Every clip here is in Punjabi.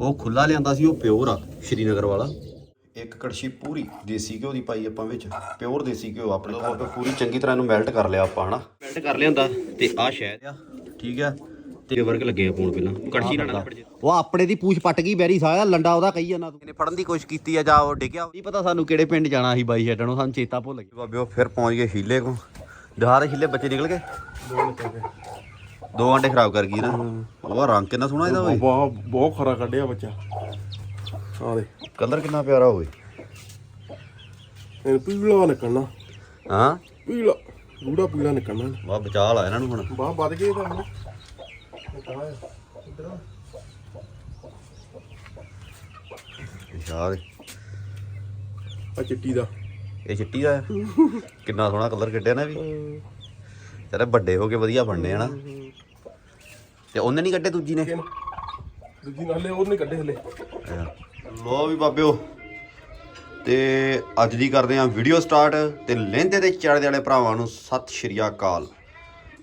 ਉਹ ਖੁੱਲਾ ਲਿਆਂਦਾ ਸੀ ਉਹ ਪਿਓਰ ਆ ਸ਼੍ਰੀਨਗਰ ਵਾਲਾ। ਇੱਕ ਕੜਛੀ ਪੂਰੀ ਦੇਸੀ ਘਿਓ ਦੀ ਪਾਈ ਆਪਾਂ ਵਿੱਚ ਪਿਓਰ ਦੇਸੀ ਘਿਓ ਆਪਣੇ ਘਰ ਤੋਂ ਪੂਰੀ ਚੰਗੀ ਤਰ੍ਹਾਂ ਇਹਨੂੰ ਮੈਲਟ ਕਰ ਲਿਆ ਆਪਾਂ ਹਨਾ। ਮੈਲਟ ਕਰ ਲਿਆਂਦਾ ਤੇ ਆ ਸ਼ਹਿਦ ਆ ਠੀਕ ਆ ਤੇ ਵਰਗ ਲੱਗੇ ਆ ਪਹਿਲਾਂ। ਕੜਛੀ ਨਾਲ ਉਹ ਆਪਣੇ ਦੀ ਪੂਛ ਪੱਟ ਗਈ ਬੈਰੀ ਸਾਰਾ ਲੰਡਾ ਉਹਦਾ ਕਹੀ ਜਾਂਦਾ ਤੂੰ। ਇਹਨੇ ਫੜਨ ਦੀ ਕੋਸ਼ਿਸ਼ ਕੀਤੀ ਆ ਜਾ ਉਹ ਡਿੱਗਿਆ। ਨਹੀਂ ਪਤਾ ਸਾਨੂੰ ਕਿਹੜੇ ਪਿੰਡ ਜਾਣਾ ਸੀ ਬਾਈ ਛੱਡਣੋਂ ਸਾਨੂੰ ਚੇਤਾ ਭੁੱਲ ਗਿਆ। ਬਾਬਿਓ ਫਿਰ ਪਹੁੰਚ ਗਏ ਹੀਲੇ ਕੋ ਦਿਹਾਰੇ ਹੀਲੇ ਬੱਚੇ ਨਿਕਲ ਗਏ। ਦੋ ਅੰਡੇ ਖਰਾਬ ਕਰ ਗਈ ਨਾ। ਉਹ ਰੰਗ ਕਿੰਨਾ ਸੋਹਣਾ ਇਹਦਾ ਓਏ। ਬਹੁਤ ਬਹੁਤ ਖਰਾ ਕੱਢਿਆ ਬੱਚਾ। ਦੇ ਕਲਰ ਕਿੰਨਾ ਪਿਆਰਾ ਹੋਵੇ ਇਹ ਪੀਲਾ ਨਿਕਲਣਾ। ਹਾਂ? ਪੀਲਾ ਗੂੜਾ ਪੀਲਾ ਨਿਕਲਣਾ। ਵਾਹ ਬਚਾ ਲਾ ਇਹਨਾਂ ਨੂੰ ਹੁਣ। ਬਾਹ ਵੱਧ ਗਏ ਤਾਂ ਹੁਣ। ਯਾਰ ਆ ਚਿੱਟੀ ਦਾ। ਇਹ ਚਿੱਟੀ ਦਾ। ਕਿੰਨਾ ਸੋਹਣਾ ਕਲਰ ਕੱਢਿਆ ਨਾ ਵੀ। ਤੇਰੇ ਵੱਡੇ ਹੋ ਕੇ ਵਧੀਆ ਬਣਨੇ ਹਨਾ ਤੇ ਉਹਨੇ ਨਹੀਂ ਕੱਢੇ ਦੂਜੀ ਨੇ? ਦੂਜੀ ਨਾਲੇ ਉਹ ਨਹੀਂ ਕੱਢੇ ਹਲੇ। ਲੋ ਵੀ ਬਾਬਿਓ ਤੇ ਅੱਜ ਦੀ ਕਰਦੇ ਆਂ ਵੀਡੀਓ ਸਟਾਰਟ ਤੇ ਲਹਿੰਦੇ ਤੇ ਚੜ੍ਹਦੇ ਵਾਲੇ ਭਰਾਵਾਂ ਨੂੰ ਸਤਿ ਸ਼੍ਰੀ ਅਕਾਲ।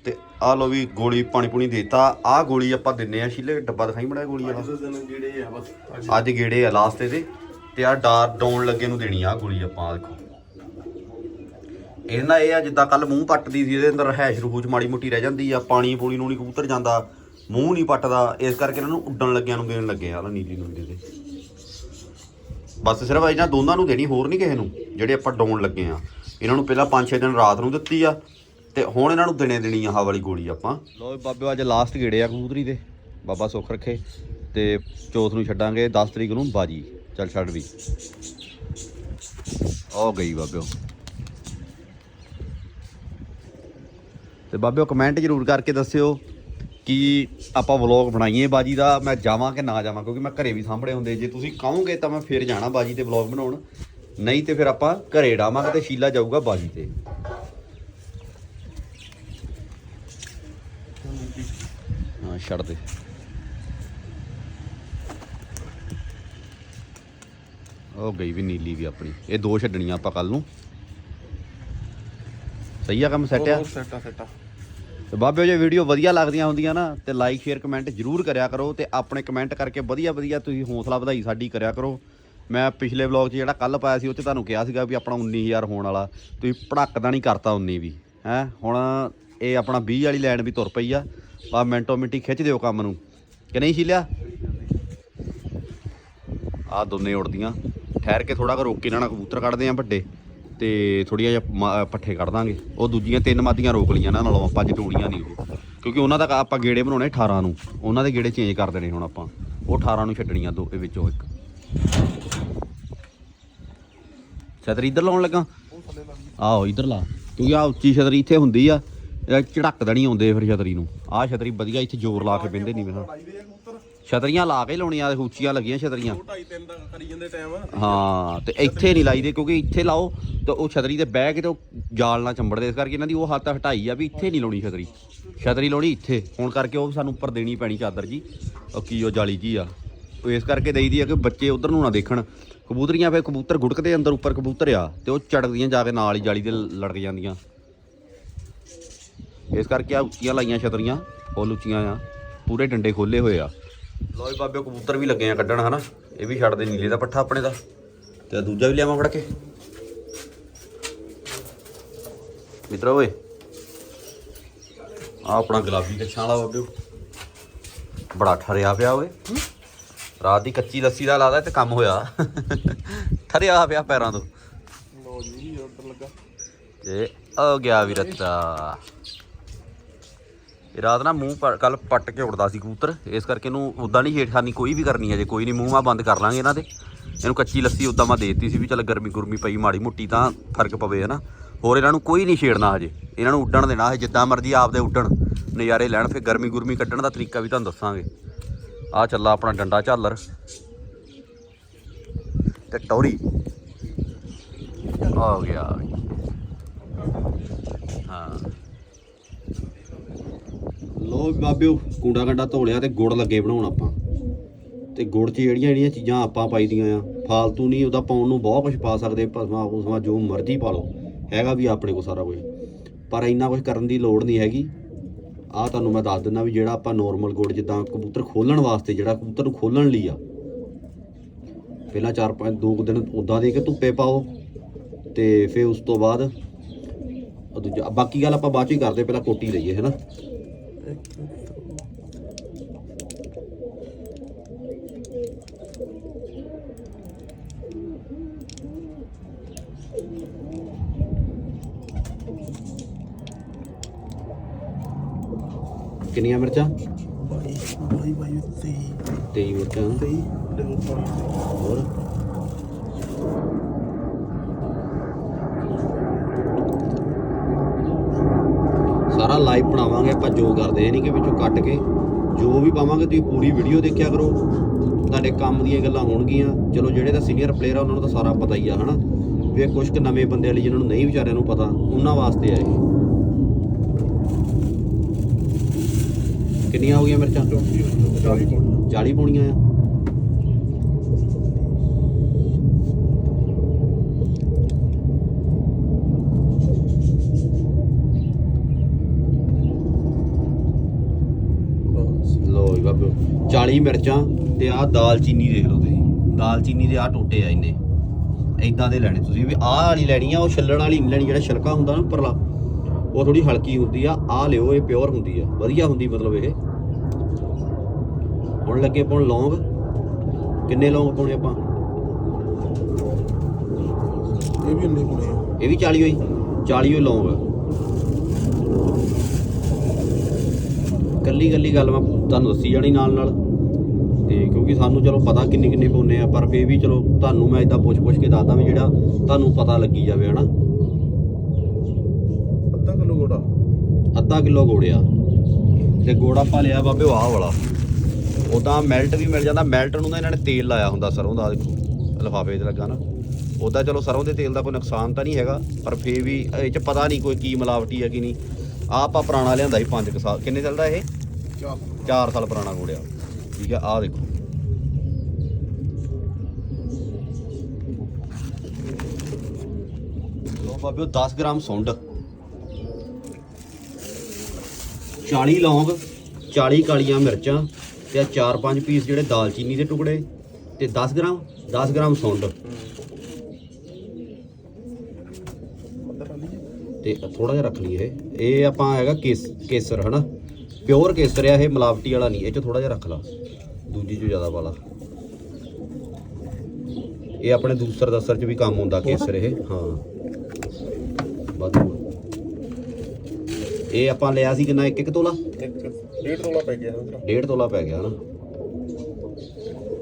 ਤੇ ਆ ਲੋ ਵੀ ਗੋਲੀ ਪਾਣੀ ਪੂਣੀ ਦੇਤਾ। ਆ ਗੋਲੀ ਆਪਾਂ ਦਿੰਨੇ ਆ ਸ਼ੀਲੇ ਡੱਬਾ ਦਿਖਾਈ ਬੜਾ ਗੋਲੀ ਵਾਲਾ। ਉਸ ਦਿਨ ਜਿਹੜੇ ਆ ਬਸ। ਅੱਜ ਗੇੜੇ ਆ ਲਾਸਟ ਤੇ ਤੇ ਆ ਡਾਰ ਡਾਉਣ ਲੱਗੇ ਨੂੰ ਦੇਣੀ ਆ ਗੋਲੀ ਆਪਾਂ ਦੇਖੋ। ਇਹਨਾਂ ਇਹ ਆ ਜਿੱਦਾਂ ਕੱਲ ਮੂੰਹ ਪੱਟਦੀ ਸੀ ਇਹਦੇ ਅੰਦਰ ਰਹਿਸ਼ ਰੂਹ ਚ ਮਾੜੀ ਮੁੱਟੀ ਰਹਿ ਜਾਂਦੀ ਆ ਪਾਣੀ ਪੂਣੀ ਨੂੰ ਨਹੀਂ ਕਬੂਤਰ ਜਾਂਦਾ। ਮੂੰਹ ਨਹੀਂ ਪੱਟਦਾ, ਇਸ ਕਰਕੇ ਇਹਨਾਂ ਨੂੰ ਉੱਡਣ ਲੱਗਿਆਂ ਨੂੰ ਦੇਣ ਲੱਗੇ ਆ, ਆਹ ਨੀਲੀ ਨੂੰ ਦੇ। ਬਸ ਸਿਰਫ ਇਹਨਾਂ ਦੋਨਾਂ ਨੂੰ ਦੇਣੀ, ਹੋਰ ਨਹੀਂ ਕਿਸੇ ਨੂੰ, ਜਿਹੜੇ ਆਪਾਂ ਡਾਉਣ ਲੱਗੇ ਆ। ਇਹਨਾਂ ਨੂੰ ਪਹਿਲਾਂ 5-6 ਦਿਨ ਰਾਤ ਨੂੰ ਦਿੱਤੀ ਆ, ਤੇ ਹੁਣ ਇਹਨਾਂ ਨੂੰ ਦਿਨੇ ਦੇਣੀ ਆ ਆਹ ਵਾਲੀ ਗੋਲੀ ਆਪਾਂ। ਲੋ ਬਾਬੇ ਅੱਜ ਲਾਸਟ ਗੇੜੇ ਆ ਕਬੂਤਰੀ ਦੇ। ਬਾਬਾ ਸੁੱਖ ਰੱਖੇ, ਤੇ ਚੌਥ ਨੂੰ ਛੱਡਾਂਗੇ 10 ਤਰੀਕ ਨੂੰ ਬਾਜੀ। ਚੱਲ ਛੱਡ ਵੀ। ਆ ਗਈ ਬਾਬਿਓ। ਤੇ ਬਾਬਿਓ ਕਮੈਂਟ ਜ਼ਰੂਰ ਕਰਕੇ ਦੱਸਿਓ। ਕਿ ਆਪਾਂ ਵਲੌਗ ਬਣਾਈਏ ਬਾਜੀ ਦਾ, ਮੈਂ ਜਾਵਾਂ ਕਿ ਨਾ ਜਾਵਾਂ, ਕਿਉਂਕਿ ਮੈਂ ਘਰੇ ਵੀ ਸਾਹਮਣੇ ਹੁੰਦੇ। ਜੇ ਤੁਸੀਂ ਕਹੋਗੇ ਤਾਂ ਮੈਂ ਫਿਰ ਜਾਣਾ ਬਾਜੀ ਤੇ ਵਲੌਗ ਬਣਾਉਣ। ਨਹੀਂ ਤੇ ਫਿਰ ਆਪਾਂ ਘਰੇ ਡਾਵਾਂਗੇ ਤੇ ਸ਼ੀਲਾ ਜਾਊਗਾ ਬਾਜੀ ਤੇ। ਹਾਂ, ਛੱਡ ਦੇ। ਉਹ ਗਈ ਵੀ ਨੀਲੀ ਵੀ ਆਪਣੀ। ਇਹ ਦੋ ਛੱਡਣੀਆਂ ਆਪਾਂ ਕੱਲ ਨੂੰ। ਸਹੀ ਆ ਕੰਮ ਸੈੱਟ ਆ? ਸੈਟਾ ਸੈਟਾ ਤੇ ਬਾਬਿਓ, ਜੇ ਵੀਡੀਓ ਵਧੀਆ ਲੱਗਦੀਆਂ ਹੁੰਦੀਆਂ ਨਾ, ਤੇ ਲਾਈਕ ਸ਼ੇਅਰ ਕਮੈਂਟ ਜਰੂਰ ਕਰਿਆ ਕਰੋ ਤੇ ਆਪਣੇ ਕਮੈਂਟ ਕਰਕੇ ਵਧੀਆ ਵਧੀਆ ਤੁਸੀਂ ਹੌਸਲਾ ਵਧਾਈ ਸਾਡੀ ਕਰਿਆ ਕਰੋ। ਮੈਂ ਪਿਛਲੇ ਵਲੌਗ 'ਚ ਜਿਹੜਾ ਕੱਲ ਪਾਇਆ ਸੀ, ਉਹ 'ਚ ਤੁਹਾਨੂੰ ਕਿਹਾ ਸੀਗਾ ਵੀ ਆਪਣਾ 19000 ਹੋਣ ਵਾਲਾ, ਤੁਸੀਂ ਭੜਕਦਾ ਨਹੀਂ ਕਰਤਾ 19 ਵੀ, ਹੈ? ਹੁਣ ਇਹ ਆਪਣਾ 20 ਵਾਲੀ ਲਾਈਨ ਵੀ ਤੁਰ ਪਈ ਆ। ਆ ਮਿੰਟੋ ਮਿੰਟੀ ਖਿੱਚ ਦਿਓ ਕੰਮ ਨੂੰ। ਕਿ ਨਹੀਂ ਸ਼ੀਲਿਆ? ਆ ਦੋਨੇ ਉੜਦੀਆਂ। ਠਹਿਰ ਕੇ ਥੋੜਾ ਕੁ ਰੋਕੇ ਕੇ ਇਹਨਾਂ ਨਾਲ ਕਬੂਤਰ ਕੱਢਦੇ ਆ ਵੱਡੇ। ਤੇ ਥੋੜੀਆਂ ਜਿਹਾ ਪੱਠੇ ਕੱਢ ਦਾਂਗੇ। ਉਹ ਦੂਜੀਆਂ ਤਿੰਨ ਮਾਦੀਆਂ ਰੋਕ ਲਈਆਂ ਇਹਨਾਂ ਨਾਲੋਂ ਆਪਾਂ ਜਟੂੜੀਆਂ ਨਹੀਂ ਉਹ। ਕਿਉਂਕਿ ਉਹਨਾਂ ਦਾ ਆਪਾਂ ਗੇੜੇ ਬਣਾਉਣੇ 18 ਨੂੰ। ਉਹਨਾਂ ਦੇ ਗੇੜੇ ਚੇਂਜ ਕਰ ਦੇਣੇ ਹੁਣ ਆਪਾਂ। ਉਹ 18 ਨੂੰ ਛੱਡਣੀਆਂ ਦੋ ਇਹ ਵਿੱਚੋਂ ਇੱਕ। ਛਤਰੀ ਇੱਧਰ ਲਾਉਣ ਲੱਗਾ। ਆਹੋ ਇੱਧਰ ਲਾ। ਕਿਉਂਕਿ ਆ ਉੱਚੀ ਛਤਰੀ ਇੱਥੇ ਹੁੰਦੀ ਆ। ਇਹ ਝੜਕਦਾ ਨਹੀਂ ਆਉਂਦੇ ਫਿਰ ਛਤਰੀ ਨੂੰ। ਆਹ ਛਤਰੀ ਵਧੀਆ ਇੱਥੇ ਜ਼ੋਰ ਲਾ ਕੇ ਬਿੰਦੇ ਨਹੀਂ ਕਬੂਤਰ ਛਤਰੀਆਂ ਲਾ ਕੇ ਲਾਉਣੀਆਂ ਤੇ ਉੱਚੀਆਂ ਲੱਗੀਆਂ ਛਤਰੀਆਂ। 2.5 3 ਦਾ ਕਰੀ ਜਾਂਦੇ ਟਾਈਮ ਹਾਂ ਤੇ ਇੱਥੇ ਨਹੀਂ ਲਾਈਦੇ ਕਿਉਂਕਿ ਇੱਥੇ ਲਾਓ ਤੇ ਉਹ ਛਤਰੀ ਤੇ ਬਹਿ ਕੇ ਤੇ ਉਹ ਜਾਲ ਨਾਲ ਚੰਬੜਦੇ ਇਸ ਕਰਕੇ ਇਹਨਾਂ ਦੀ ਉਹ ਹੱਥ ਹਟਾਈ ਆ ਵੀ ਇੱਥੇ ਨਹੀਂ ਲਾਉਣੀ ਛਤਰੀ। ਛਤਰੀ ਲਾਉਣੀ ਇੱਥੇ ਹੁਣ ਕਰਕੇ ਉਹ ਸਾਨੂੰ ਉੱਪਰ ਦੇਣੀ ਪੈਣੀ ਚਾਦਰ ਜੀ ਉਹ ਕੀ ਉਹ ਜਾਲੀ ਜੀ ਆ। ਉਹ ਇਸ ਕਰਕੇ ਦੇਈਦੀ ਆ ਕਿ ਬੱਚੇ ਉਧਰ ਨੂੰ ਨਾ ਦੇਖਣ। ਕਬੂਤਰੀਆਂ ਫੇ ਕਬੂਤਰ ਗੁੜਕਦੇ ਅੰਦਰ ਉੱਪਰ ਕਬੂਤਰ ਆ ਤੇ ਉਹ ਚੜਕਦੀਆਂ ਜਾ ਕੇ ਨਾਲ ਹੀ ਜਾਲੀ ਦੇ ਲੜਕ ਜਾਂਦੀਆਂ। ਇਸ ਕਰਕੇ ਆ ਉੱਚੀਆਂ ਲਾਈਆਂ ਛਤਰੀਆਂ ਫੁੱਲ ਉੱਚੀਆਂ ਆ ਪੂਰੇ ਡੰਡੇ ਖੋਲੇ ਹੋਏ ਆ। ਲੋ ਜੀ ਬਾਬੇ ਕਬੂਤਰ ਵੀ ਲੱਗੇ ਆ ਕੱਢਣ ਹਨਾ? ਇਹ ਵੀ ਛੱਡ ਦੇ ਨੀਲੇ ਦਾ ਪੱਠਾ ਆਪਣੇ ਦਾ। ਤੇ ਦੂਜਾ ਵੀ ਲਿਆਵਾਂ ਫੜ ਕੇ। ਮਿੱਤਰ ਓਏ ਆ ਆਪਣਾ ਗੁਲਾਬੀ ਕੱਛਾਂ ਵਾਲਾ ਬਾਬਿਓ ਬੜਾ ਠਰਿਆ ਪਿਆ ਓਏ। ਰਾਤ ਦੀ ਕੱਚੀ ਲੱਸੀ ਦਾ ਲਾਦਾ ਤੇ ਕੰਮ ਹੋਇਆ। ਠਰਿਆ ਪਿਆ ਪੈਰਾਂ ਤੋਂ। ਲੋ ਜੀ ਆਰਡਰ ਲੱਗਾ। ਤੇ ਆ ਗਿਆ ਵੀ ਰੱਤਾ। ਇਹ ਰਾਤ ਨਾ ਮੂੰਹ ਕੱਲ ਪੱਟ ਕੇ ਉੜਦਾ ਸੀ ਕਬੂਤਰ। ਇਸ ਕਰਕੇ ਇਹਨੂੰ ਉਦਾਂ ਨਹੀਂ ਛੇੜਖਾਨੀ ਕੋਈ ਵੀ ਕਰਨੀ ਹੈ ਜੇ ਕੋਈ ਨਹੀਂ, ਮੂੰਹ ਮਾ ਬੰਦ ਕਰ ਲਾਂਗੇ ਇਹਨਾਂ ਦੇ ਇਹਨੂੰ ਕੱਚੀ ਲੱਸੀ ਉਦਾਂ ਮੈਂ ਦੇਤੀ ਸੀ ਵੀ ਚੱਲ ਗਰਮੀ ਗੁਰਮੀ ਪਈ ਮਾੜੀ ਮੁੱਟੀ ਤਾਂ ਫ਼ਰਕ ਪਵੇ, ਹਨਾ। ਹੋਰ ਇਹਨਾਂ ਨੂੰ ਕੋਈ ਨਹੀਂ ਛੇੜਨਾ ਹਜੇ। ਇਹਨਾਂ ਨੂੰ ਉੱਡਣ ਦੇਣਾ ਹੈ ਜਿੱਦਾਂ ਮਰਜ਼ੀ ਆਪਦੇ ਉੱਡਣ। ਨਜ਼ਾਰੇ ਲੈਣ, ਫਿਰ ਗਰਮੀ ਗੁਰਮੀ ਕੱਢਣ ਦਾ ਤਰੀਕਾ ਵੀ ਤੁਹਾਨੂੰ ਦੱਸਾਂਗੇ। ਆ ਚੱਲਾ ਆਪਣਾ ਡੰਡਾ ਝਾਲਰ। ਤੇ ਟੌਰੀ ਆ ਗਿਆ। ਲੋ ਬਾਬਿਓ ਕੂੜਾ ਕੰਡਾ ਧੋ ਲਿਆ ਤੇ ਗੁੜ ਲੱਗੇ ਬਣਾਉਣ ਆਪਾਂ। ਤੇ ਗੁੜ 'ਚ ਜਿਹੜੀਆਂ ਜਿਹੜੀਆਂ ਚੀਜ਼ਾਂ ਆਪਾਂ ਪਾਈਦੀਆਂ ਆ, ਫਾਲਤੂ ਨਹੀਂ, ਉਹਦਾ ਪਾਉਣ ਨੂੰ ਬਹੁਤ ਕੁਝ ਪਾ ਸਕਦੇ ਭਸਮਾ ਉਸਮਾ ਜੋ ਮਰਜ਼ੀ ਪਾ ਲਓ, ਹੈਗਾ ਵੀ ਆਪਣੇ ਕੋਲ ਸਾਰਾ ਕੁਝ ਪਰ ਇੰਨਾ ਕੁਝ ਕਰਨ ਦੀ ਲੋੜ ਨਹੀਂ ਹੈਗੀ। ਆ ਤੁਹਾਨੂੰ ਮੈਂ ਦੱਸ ਦਿੰਦਾ ਵੀ ਜਿਹੜਾ ਆਪਾਂ ਨੋਰਮਲ ਗੁੜ ਜਿੱਦਾਂ ਕਬੂਤਰ ਖੋਲਣ ਵਾਸਤੇ, ਜਿਹੜਾ ਕਬੂਤਰ ਨੂੰ ਖੋਲਣ ਲਈ ਆ, ਪਹਿਲਾਂ 4-5 ਦੋ ਕੁ ਦਿਨ ਉਦਾਂ ਦੇ ਕੇ ਧੁੱਪੇ ਪਾਓ, ਤੇ ਫਿਰ ਉਸ ਤੋਂ ਬਾਅਦ ਦੂਜਾ, ਬਾਕੀ ਗੱਲ ਆਪਾਂ ਬਾਅਦ ਚ ਹੀ ਕਰਦੇ, ਪਹਿਲਾਂ ਕੋਟੀ ਲਈਏ, ਹੈਨਾ? ਕਿੰਨੀਆਂ ਮਿਰਚਾਂ ਬਾਈ ਬਾਈ ਬਾਈ ਤੇ 23 ਮਿਰਚਾਂ ਤੇ ਲੈ ਪਾਣੀ ਹੋਰ ਸਾਰਾ ਲਾਈਵ ਬਣਾਵਾਂਗੇ ਆਪਾਂ ਜੋ ਕਰਦੇ ਇਹ ਨਹੀਂ ਕਿ ਵਿੱਚੋਂ ਕੱਟ ਕੇ ਜੋ ਵੀ ਪਾਵਾਂਗੇ ਤੁਸੀਂ ਪੂਰੀ ਵੀਡੀਓ ਦੇਖਿਆ ਕਰੋ। ਤੁਹਾਡੇ ਕੰਮ ਦੀਆਂ ਗੱਲਾਂ ਹੋਣਗੀਆਂ। ਚਲੋ ਜਿਹੜੇ ਤਾਂ ਸੀਨੀਅਰ ਪਲੇਅਰ ਆ, ਉਹਨਾਂ ਨੂੰ ਤਾਂ ਸਾਰਾ ਪਤਾ ਹੀ ਆ, ਹਨਾ? ਵੀ ਇਹ ਕੁਝ ਕੁ ਨਵੇਂ ਬੰਦੇ ਲਈ ਜਿਹਨਾਂ ਨੂੰ ਨਹੀਂ ਵਿਚਾਰਿਆਂ ਨੂੰ ਪਤਾ, ਉਹਨਾਂ ਵਾਸਤੇ ਆ ਇਹ। ਕਿੰਨੀਆਂ ਹੋ ਗਈਆਂ ਮਿਰਚਾਂ 40 ਕੋਲ 40 ਪਾਉਣੀਆਂ ਆ 40 ਮਿਰਚਾਂ ਤੇ ਆਹ ਦਾਲਚੀਨੀ ਦੇਖ ਲਓ ਤੁਸੀਂ। ਦਾਲਚੀਨੀ ਦੇ ਆਹ ਟੋਟੇ ਆ ਇੰਨੇ। ਇਦਾਂ ਦੇ ਲੈਣੇ ਤੁਸੀਂ ਵੀ। ਆਹ ਵਾਲੀ ਲੈਣੀ ਆ ਉਹ ਛੱਲਣ ਵਾਲੀ ਨਹੀਂ ਲੈਣੀ ਜਿਹੜਾ ਛਿਲਕਾ ਹੁੰਦਾ ਨਾ ਉੱਪਰਲਾ ਉਹ ਥੋੜੀ ਹਲਕੀ ਹੁੰਦੀ ਆ। ਆਹ ਲਿਓ ਇਹ ਪਿਓਰ ਹੁੰਦੀ ਆ। ਵਧੀਆ ਹੁੰਦੀ ਮਤਲਬ ਇਹ। ਹੁਣ ਲੱਗੇ ਪਾਉਣ ਲੌਂਗ। ਕਿੰਨੇ ਲੌਂਗ ਪਾਉਣੇ ਆਪਾਂ? ਇਹ ਵੀ ਕੋਲੇ ਆ। ਇਹ ਵੀ 40 ਹੋਈ? 40 ਹੋਈ ਲੌਂਗ। ਕੱਲੀ ਕੱਲੀ ਗੱਲ ਮੈਂ ਤੁਹਾਨੂੰ ਦੱਸੀ ਜਾਣੀ ਨਾਲ ਨਾਲ ਤੇ ਕਿਉਂਕਿ ਸਾਨੂੰ ਚਲੋ ਪਤਾ ਕਿੰਨੇ ਕਿੰਨੇ ਪਾਉਨੇ ਆ ਪਰ ਫੇਰ ਵੀ ਚਲੋ ਤੁਹਾਨੂੰ ਮੈਂ ਇਦਾਂ ਪੁੱਛ ਪੁੱਛ ਕੇ ਦੱਸਦਾ ਵੀ ਜਿਹੜਾ ਤੁਹਾਨੂੰ ਪਤਾ ਲੱਗੀ ਜਾਵੇ ਹਨਾ? ਅੱਧਾ ਕਿਲੋ ਗੋੜਾ ਅੱਧਾ ਕਿਲੋ ਗੋੜਿਆ ਤੇ ਗੋੜਾ ਪਾ ਲਿਆ ਬਾਬੇ ਆਹ ਵਾਲਾ। ਉਹ ਤਾਂ ਮੈਲਟ ਵੀ ਮਿਲ ਜਾਂਦਾ। ਮੈਲਟ ਨੂੰ ਤਾਂ ਇਹਨਾਂ ਨੇ ਤੇਲ ਲਾਇਆ ਹੁੰਦਾ ਸਰੋਂ ਦਾ ਦੇਖੋ ਲਿਫਾਫੇ 'ਤੇ ਲੱਗਾ ਨਾ। ਉਹਦਾ ਚਲੋ ਸਰੋਂ ਦੇ ਤੇਲ ਦਾ ਕੋਈ ਨੁਕਸਾਨ ਤਾਂ ਨਹੀਂ ਹੈਗਾ ਪਰ ਫੇਰ ਵੀ ਇਹ 'ਚ ਪਤਾ ਨਹੀਂ ਕੋਈ ਕੀ ਮਿਲਾਵਟੀ ਹੈ ਕੀ ਨਹੀਂ। ਆਹ ਆਪਾਂ ਪੁਰਾਣਾ ਲਿਆਂਦਾ ਸੀ 5 ਸਾਲ। ਕਿੰਨੇ ਚੱਲਦਾ ਇਹ? ਚਾਰ 4 ਸਾਲ ਪੁਰਾਣਾ ਗੋੜਿਆ ਠੀਕ ਹੈ, ਆਹ ਦੇਖੋ। ਲੋ ਬਾਬਿਓ 10 ਗ੍ਰਾਮ ਸੁੰਡ। 40 ਲੌਂਗ 40 ਕਾਲੀਆਂ ਮਿਰਚਾਂ ਤੇ 4-5 ਪੀਸ ਜਿਹੜੇ ਦਾਲਚੀਨੀ ਦੇ ਟੁਕੜੇ ਤੇ 10 ਗ੍ਰਾਮ 10 ਗ੍ਰਾਮ ਸੁੰਡ। ਅੰਦਰ ਆਲੀ ਤੇ ਥੋੜਾ ਜਿਹਾ ਰੱਖ ਲਈਏ। ਇਹ ਇਹ ਆਪਾਂ ਹੈਗਾ ਕੇਸ, ਕੇਸਰ, ਹਨਾ? ਪਿਓਰ ਕੇਸਰ ਆ ਇਹ ਮਿਲਾਵਟੀ ਵਾਲਾ ਨਹੀਂ ਇਹ ਚ ਥੋੜਾ ਜਿਹਾ ਰੱਖ ਲਾ। ਦੂਜੀ ਚ ਜ਼ਿਆਦਾ ਵਾਲਾ ਇਹ ਆਪਣੇ ਦੂਸਰ ਦਸਰ ਚ ਵੀ ਕੰਮ ਹੁੰਦਾ ਕੇਸਰ ਇਹ ਹਾਂ। ਵਾਧੂ ਇਹ ਆਪਾਂ ਲਿਆ ਸੀ ਕਿੰਨਾ ਇੱਕ ਇੱਕ ਤੋਲਾ? ਇੱਕ ਡੇਢ ਤੋਲਾ ਪੈ ਗਿਆ ਉਧਰ ਡੇਢ ਤੋਲਾ ਪੈ ਗਿਆ ਹਨਾ।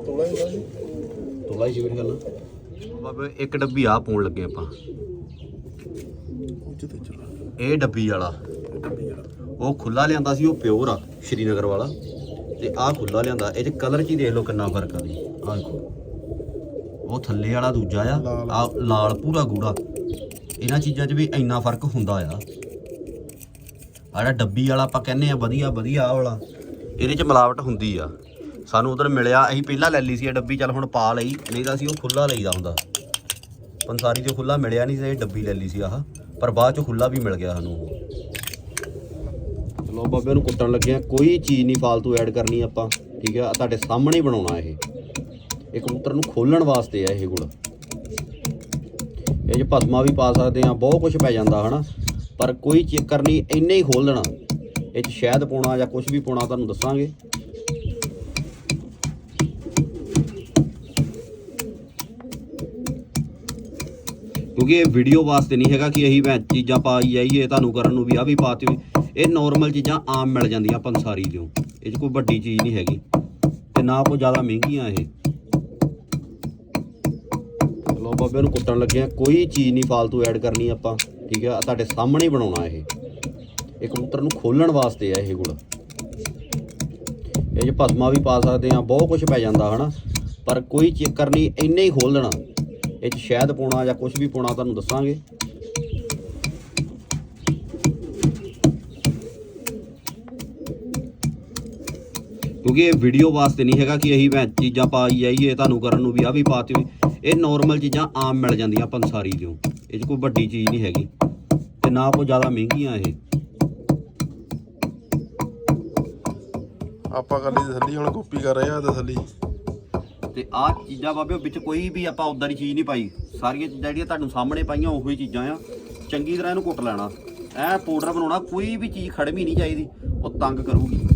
ਤੋਲਾ ਹੀ ਹੁੰਦਾ ਤੋਲਾ ਹੀ ਮੇਰੀ ਗੱਲ ਬਾਬੇ ਇੱਕ ਡੱਬੀ ਆ ਪਾਉਣ ਲੱਗੇ ਆਪਾਂ। ਡੱਬੀ ਵਾਲਾ। ਇਹ ਡੱਬੀ ਵਾਲਾ। ਉਹ ਖੁੱਲਾ ਲਿਆਂਦਾ ਸੀ ਉਹ ਪਿਓਰ ਆ ਸ਼੍ਰੀਨਗਰ ਵਾਲਾ। ਤੇ ਆਹ ਖੁੱਲਾ ਲਿਆਂਦਾ ਇਹ ਚ ਕਲਰ ਚ ਹੀ ਦੇਖ ਲਓ ਕਿੰਨਾ ਫ਼ਰਕ ਆ ਜੀ ਆਹ ਦੇਖੋ। ਉਹ ਥੱਲੇ ਵਾਲਾ ਦੂਜਾ ਆ। ਆ ਲਾਲ ਪੂਰਾ ਗੂੜਾ। ਇਹਨਾਂ ਚੀਜ਼ਾਂ 'ਚ ਵੀ ਇੰਨਾ ਫ਼ਰਕ ਹੁੰਦਾ ਆ। ਜਿਹੜਾ ਡੱਬੀ ਵਾਲਾ ਆਪਾਂ ਕਹਿੰਦੇ ਆ ਵਧੀਆ ਵਧੀਆ ਆਹ ਵਾਲਾ ਇਹਦੇ 'ਚ ਮਿਲਾਵਟ ਹੁੰਦੀ ਆ। ਸਾਨੂੰ ਉਧਰ ਮਿਲਿਆ ਅਸੀਂ ਪਹਿਲਾਂ ਲੈ ਲਈ ਸੀ ਇਹ ਡੱਬੀ ਚੱਲ ਹੁਣ ਪਾ ਲਈ ਨਹੀਂ ਤਾਂ ਅਸੀਂ ਉਹ ਖੁੱਲਾ ਲਈਦਾ ਹੁੰਦਾ। ਪੰਸਾਰੀ ਤੇ ਖੁੱਲਾ ਮਿਲਿਆ ਨਹੀਂ ਸੀ ਇਹ ਡੱਬੀ ਲੈ ਲਈ ਸੀ ਆਹ ਪਰ ਬਾਅਦ ਚ ਖੁੱਲਾ ਵੀ ਮਿਲ ਗਿਆ ਸਾਨੂੰ ਉਹ। ਚਲੋ ਬਾਬੇ ਨੂੰ ਕੁੱਟਣ ਲੱਗਿਆ ਕੋਈ ਚੀਜ਼ ਨਹੀਂ ਫਾਲਤੂ ਐਡ ਕਰਨੀ ਆਪਾਂ, ਠੀਕ ਆ? ਤੁਹਾਡੇ ਸਾਹਮਣੇ ਬਣਾਉਣਾ ਇਹ। ਇਹ ਕਬੂਤਰ ਨੂੰ ਖੋਲਣ ਵਾਸਤੇ ਆ ਇਹ ਗੁੜ। ਇਹ 'ਚ ਭਸਮਾ ਵੀ ਪਾ ਸਕਦੇ ਆ, ਬਹੁਤ ਕੁਝ ਪੈ ਜਾਂਦਾ, ਹਨਾ? ਪਰ ਕੋਈ ਚੱਕਰ ਨਹੀਂ, ਇੰਨੇ ਹੀ ਖੋਲ ਦੇਣਾ। ਇਹ 'ਚ ਸ਼ਹਿਦ ਪਾਉਣਾ ਜਾਂ ਕੁਝ ਵੀ ਪਾਉਣਾ, ਤੁਹਾਨੂੰ ਦੱਸਾਂਗੇ। ਕਿਉਂਕਿ ਇਹ ਵੀਡੀਓ ਵਾਸਤੇ ਨਹੀਂ ਹੈਗਾ ਕਿ ਅਸੀਂ ਭੈਣ ਚੀਜ਼ਾਂ ਪਾਈ ਜਾਈਏ ਤੁਹਾਨੂੰ ਕਰਨ ਨੂੰ ਵੀ ਆ ਵੀ ਪਾਤੀ ਹੋਈ। ਇਹ ਨਾਰਮਲ ਚੀਜ਼ਾਂ ਆਮ ਮਿਲ ਜਾਂਦੀਆਂ ਪੰਸਾਰੀ ਤੋਂ ਇਹ 'ਚ ਕੋਈ ਵੱਡੀ ਚੀਜ਼ ਨਹੀਂ ਹੈਗੀ। ਤੇ ਨਾ ਕੋਈ ਜ਼ਿਆਦਾ ਮਹਿੰਗੀਆਂ ਇਹ। ਚਲੋ ਬਾਬੇ ਨੂੰ ਕੁੱਟਣ ਲੱਗਿਆ ਕੋਈ ਚੀਜ਼ ਨਹੀਂ ਫਾਲਤੂ ਐਡ ਕਰਨੀ ਆਪਾਂ। ਠੀਕ ਆ? ਤੁਹਾਡੇ ਸਾਹਮਣੇ ਹੀ ਬਣਾਉਣਾ ਇਹ। ਇਹ ਕਬੂਤਰ ਨੂੰ ਖੋਲਣ ਵਾਸਤੇ ਆ ਇਹ ਗੁੜ ਇਹ 'ਚ ਭਸਮਾ ਵੀ ਪਾ ਸਕਦੇ ਆ ਬਹੁਤ ਕੁਝ ਪੈ ਜਾਂਦਾ, ਹਨਾ? ਪਰ ਕੋਈ ਚੱਕਰ ਨਹੀਂ। ਇੰਨੇ ਹੀ ਖੋਲ ਦੇਣਾ। ਇਹ 'ਚ ਸ਼ਹਿਦ ਪਾਉਣਾ ਜਾਂ ਕੁਝ ਵੀ ਪਾਉਣਾ ਤੁਹਾਨੂੰ ਦੱਸਾਂਗੇ। ਕਿਉਂਕਿ ਇਹ ਵੀਡੀਓ ਵਾਸਤੇ ਨਹੀਂ ਹੈਗਾ ਕਿ ਅਸੀਂ ਭੈਣ ਚੀਜ਼ਾਂ ਪਾਈ ਜਾਈਏ ਤੁਹਾਨੂੰ ਕਰਨ ਨੂੰ ਵੀ ਆ ਵੀ ਪਾਤੀ। ਇਹ ਨਾਰਮਲ ਚੀਜ਼ਾਂ ਆਮ ਮਿਲ ਜਾਂਦੀਆਂ ਪੰਸਾਰੀ ਤੋਂ ਇਹ 'ਚ ਕੋਈ ਵੱਡੀ ਚੀਜ਼ ਨਹੀਂ ਹੈਗੀ। ਤੇ ਨਾ ਕੋਈ ਜ਼ਿਆਦਾ ਮਹਿੰਗੀਆਂ ਇਹ। ਆਪਾਂ ਕਰ ਲਈ ਤਸੱਲੀ ਹੁਣ ਕਾਪੀ ਕਰ ਰਹੇ ਆ ਤਸੱਲੀ। ਤੇ ਆਹ ਚੀਜ਼ਾਂ ਬਾਬੇ ਵਿੱਚ ਕੋਈ ਵੀ ਆਪਾਂ ਉਦਾਂ ਦੀ ਚੀਜ਼ ਨਹੀਂ ਪਾਈ। ਸਾਰੀਆਂ ਚੀਜ਼ਾਂ ਜਿਹੜੀਆਂ ਤੁਹਾਨੂੰ ਸਾਹਮਣੇ ਪਾਈਆਂ ਉਹੀ ਚੀਜ਼ਾਂ ਆ। ਚੰਗੀ ਤਰ੍ਹਾਂ ਇਹਨੂੰ ਕੁੱਟ ਲੈਣਾ। ਐ ਪਾਊਡਰ ਬਣਾਉਣਾ ਕੋਈ ਵੀ ਚੀਜ਼ ਖੜਵੀ ਨਹੀਂ ਚਾਹੀਦੀ। ਉਹ ਤੰਗ ਕਰੂਗੀ।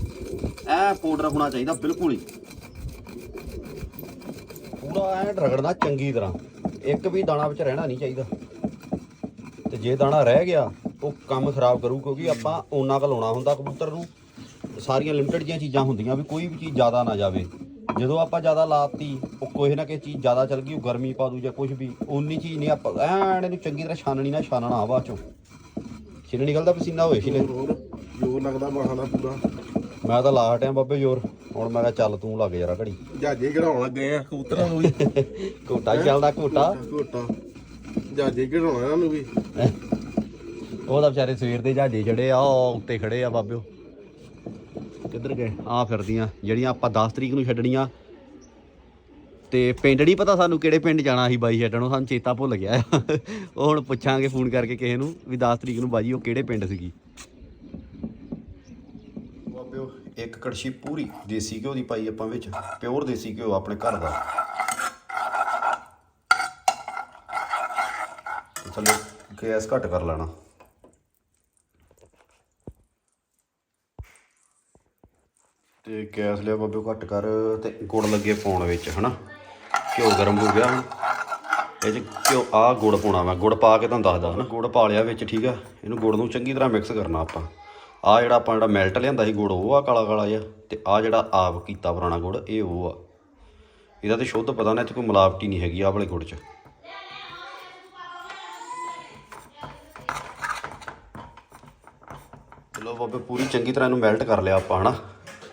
ਐ ਪਾਊਡਰ ਹੋਣਾ ਚਾਹੀਦਾ ਬਿਲਕੁਲ ਹੀ। ਪੂਰਾ ਐ ਰਗੜਨਾ ਚੰਗੀ ਤਰ੍ਹਾਂ। ਇੱਕ ਵੀ ਦਾਣਾ ਵਿੱਚ ਰਹਿਣਾ ਨਹੀਂ ਚਾਹੀਦਾ। ਤੇ ਜੇ ਦਾਣਾ ਰਹਿ ਗਿਆ ਉਹ ਕੰਮ ਖਰਾਬ ਕਰੂ ਕਿਉਂਕਿ ਆਪਾਂ ਓਨਾ ਕੁ ਲਾਉਣਾ ਹੁੰਦਾ ਕਬੂਤਰ ਨੂੰ। ਸਾਰੀਆਂ ਲਿਮਟਿਡ ਜੀਆਂ ਚੀਜ਼ਾਂ ਹੁੰਦੀਆਂ ਵੀ ਕੋਈ ਵੀ ਚੀਜ਼ ਜ਼ਿਆਦਾ ਨਾ ਜਾਵੇ। ਜਦੋਂ ਆਪਾਂ ਜ਼ਿਆਦਾ ਲਾਤੀ ਉਹ ਕੋਈ ਨਾ ਕਿਸੇ ਚੀਜ਼ ਜ਼ਿਆਦਾ ਚੱਲ ਗਈ ਉਹ ਗਰਮੀ ਪਾ ਦੂ ਜਾਂ ਕੁਝ ਵੀ ਓਨੀ ਚੀਜ਼ ਨਹੀਂ ਆਪਾਂ ਐਨ ਇਹਨੂੰ ਚੰਗੀ ਤਰ੍ਹਾਂ ਛਾਨਣੀ ਨਾ ਛਾਨਣਾ ਬਾਅਦ ਚੋਂ। ਛਿਲ ਨਿਕਲਦਾ ਪਸੀਨਾ ਹੋਏ ਛਿਲੇ। ਹੋਰ ਜੋ ਲੱਗਦਾ ਬਾਹਾਂ ਦਾ ਪੂਰਾ। ਮੈਂ ਤਾਂ ਲਾ ਹਟਿਆ ਬਾਬੇ ਜ਼ੋਰ। ਹੁਣ ਮੈਂ ਕਿਹਾ ਚੱਲ ਤੂੰ ਲੱਗ ਜਰਾ ਘੜੀ। ਜਾਜੇ ਘੜਾਉਣ ਲੱਗੇ ਆ ਕਬੂਤਰਾਂ ਨੂੰ ਵੀ। ਘੋਟਾ ਹੀ ਚੱਲਦਾ ਘੋਟਾ। ਘੋਟਾ। ਜਾਜੇ ਘੜਾਉਣਾ ਇਹਨਾਂ ਨੂੰ ਵੀ। ਉਹ ਤਾਂ ਵਿਚਾਰੇ ਸਵੇਰ ਦੇ ਜਹਾਜ਼ੇ ਚੜੇ ਆ ਉਹ ਉੱਤੇ ਖੜੇ ਆ ਬਾਬਿਓ ਕਿੱਧਰ ਗਏ? ਆ ਫਿਰਦੀਆਂ ਜਿਹੜੀਆਂ ਆਪਾਂ 10 ਤਰੀਕ ਨੂੰ ਛੱਡਣੀਆਂ। ਤੇ ਪਿੰਡ ਨਹੀਂ ਪਤਾ ਸਾਨੂੰ ਕਿਹੜੇ ਪਿੰਡ ਜਾਣਾ ਸੀ ਬਾਈ ਛੱਡਣੋਂ ਸਾਨੂੰ ਚੇਤਾ ਭੁੱਲ ਗਿਆ। ਆ। ਉਹ ਹੁਣ ਪੁੱਛਾਂਗੇ ਫੋਨ ਕਰਕੇ ਕਿਸੇ ਨੂੰ ਵੀ 10 ਤਰੀਕ ਨੂੰ ਬਾਜੀ ਉਹ ਕਿਹੜੇ ਪਿੰਡ ਸੀਗੀ? ਬਾਬਿਓ ਇੱਕ ਕੜਛੀ ਪੂਰੀ ਦੇਸੀ ਘਿਓ ਦੀ ਪਾਈ ਆਪਾਂ ਵਿੱਚ, ਪਿਓਰ ਦੇਸੀ ਘਿਓ ਆਪਣੇ ਘਰ ਦਾ। ਤੇ ਥੱਲੇ ਗੈਸ ਘੱਟ ਕਰ ਲੈਣਾ। ਤੇ ਗੈਸ ਲਿਆ ਬਾਬਿਓ ਘੱਟ ਕਰ ਤੇ ਗੁੜ ਲੱਗੇ ਪਾਉਣ ਵਿੱਚ, ਹਨਾ? ਘਿਓ ਗਰਮ ਹੋ ਗਿਆ ਹੁਣ। ਇਹ ਚ ਘਿਓ ਆ ਗੁੜ ਪਾਉਣਾ ਵਾ। ਗੁੜ ਪਾ ਕੇ ਤੁਹਾਨੂੰ ਦੱਸਦਾ, ਹਨਾ? ਗੁੜ ਪਾ ਲਿਆ ਵਿੱਚ, ਠੀਕ ਆ? ਇਹਨੂੰ ਗੁੜ ਨੂੰ ਚੰਗੀ ਤਰ੍ਹਾਂ ਮਿਕਸ ਕਰਨਾ ਆਪਾਂ। ਆ ਜਿਹੜਾ ਆਪਾਂ ਜਿਹੜਾ ਮੈਲਟ ਲਿਆਂਦਾ ਸੀ ਗੁੜ, ਉਹ ਆ ਕਾਲਾ ਕਾਲਾ ਜਿਹਾ ਤੇ ਆ ਜਿਹੜਾ ਆਪ ਕੀਤਾ ਪੁਰਾਣਾ ਗੁੜ, ਇਹ ਉਹ ਆ। ਇਹਦਾ ਤੇ ਸ਼ੁੱਧ ਪਤਾ ਨਾ ਇੱਥੇ ਕੋਈ ਮਿਲਾਵਟੀ ਨਹੀਂ ਹੈਗੀ ਆਹ ਵਾਲੇ ਗੁੜ 'ਚ। ਚਲੋ ਬਾਬੇ, ਪੂਰੀ ਚੰਗੀ ਤਰ੍ਹਾਂ ਇਹਨੂੰ ਮੈਲਟ ਕਰ ਲਿਆ ਆਪਾਂ, ਹਨਾ?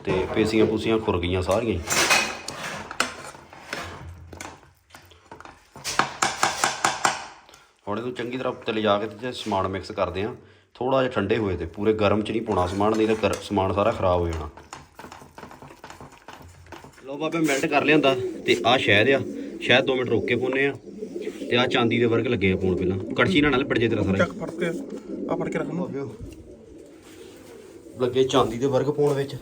ਤੇ ਪੇਸੀਆਂ ਪੂਸੀਆਂ ਖੁਰ ਗਈਆਂ ਸਾਰੀਆਂ ਹੁਣ ਇਹਨੂੰ ਚੰਗੀ ਤਰ੍ਹਾਂ ਉੱਤੇ ਲਿਜਾ ਕੇ ਤੇ ਸਮਾਨ ਮਿਕਸ ਕਰਦੇ ਆ। ਥੋੜਾ ਜਿਹਾ ਠੰਡੇ ਹੋਏ ਤੇ ਪੂਰੇ ਗਰਮ ਚ ਨਹੀਂ ਪਾਉਣਾ ਸਮਾਨ ਨਹੀਂ ਤਾਂ ਸਮਾਨ ਸਾਰਾ ਖਰਾਬ ਹੋ ਜਾਣਾ। ਲੋ ਬਾਬੇ ਮੈਲਟ ਕਰ ਲਿਆਂਦਾ ਤੇ ਆਹ ਸ਼ਹਿਦ ਆ। ਸ਼ਹਿਦ 2 ਮਿੰਟ ਰੋਕ ਕੇ ਪਾਉਨੇ ਆ। ਤੇ ਆਹ ਚਾਂਦੀ ਦੇ ਵਰਗ ਲੱਗੇ ਆ ਪਾਉਣ ਪਹਿਲਾਂ। ਕੜਛੀ ਨਾਲ ਨਾਲ ਲਿਪੜ ਜੇ ਤੇਰਾ ਸਾਰਾ। ਚੱਕ ਫੜ ਕੇ ਆ ਫੜ ਕੇ ਰੱਖ ਬਾਬਿਓ ਲੱਗੇ ਚਾਂਦੀ ਦੇ ਵਰਗ ਪਾਉਣ ਵਿੱਚ।